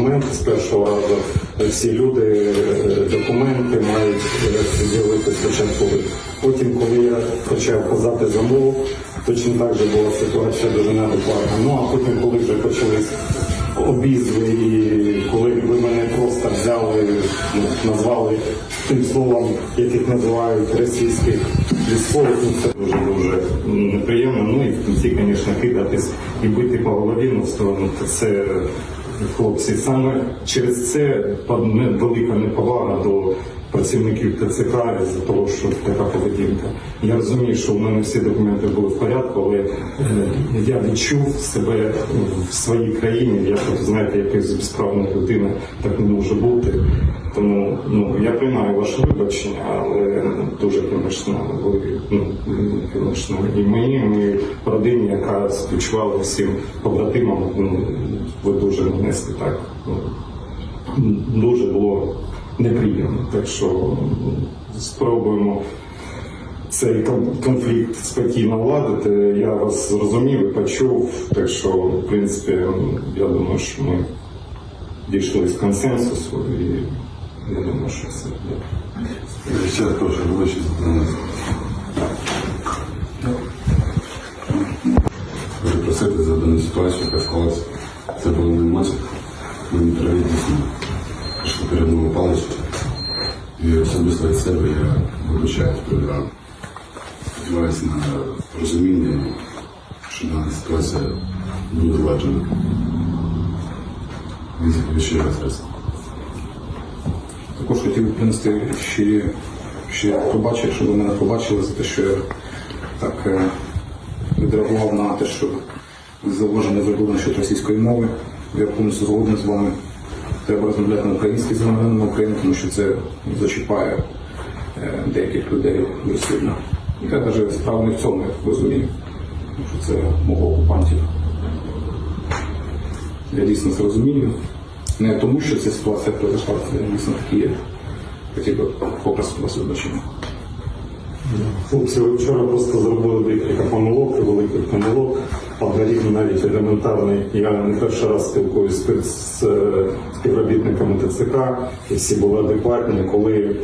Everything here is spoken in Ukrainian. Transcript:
документи з першого разу. Всі люди е, документи мають з'явити спочатку. Потім, коли я почав казати замов, точно так же була ситуація дуже неадекватна. Ну а потім, коли вже почались обізви, і коли ви мене просто взяли, ну, назвали тим словом, яких називають російських військових, ну це дуже дуже неприємно. Ну і в кінці, звісно, кидатись і бити по голові, то ну, це хлопці. Саме через це велика неповага до працівників ТЦК за того, що така поведінка. Я розумію, що в мене всі документи були в порядку, але е, я відчув себе в своїй країні. Я тут, знаєте, якась безправна людина, так не може бути. Тому ну я приймаю ваше вибачення, але дуже, звісно, ви ну, звісно, і мені, моїй родині, яка співчувала всім побратимам, ну, ви дуже нанесли так. Ну, дуже було неприємно. Так що спробуємо цей конфлікт спокійно владити. Я вас зрозумів і почув. Так що, в принципі, я думаю, що ми дійшли з консенсусу і я думаю, що все. Ще прошу, вибачте за дану ситуацію, яка склалася. Це було не емоція, ми не праві дійсно. Що перед мною палець. І особисто від себе я вибачаюсь перед вами. Сподіваюся на розуміння, що дана ситуація буде зладжена. Від щирого серця. Також хотів би принести щирі, щирі пробачення, щоб ви мене побачили за те, що я так е, відреагував на те, що зауваження зробили насчет російської мови. Я повністю згоден з вами. Треба розмовляти на українській з громадянами України, тому що це зачіпає е, деяких людей сильно. Я навіть справа не в цьому, я розумію, що це мова окупантів. Я дійсно це розумію. Не тому, що ця ситуація произошла, це дійсно такі є. Хотів би попросити вас вибачення. Хлопці, вчора просто зробили декілька помилок. Навіть елементарний. Я не перший раз спілкуюся з, співробітниками ТЦК, і всі були адекватні, коли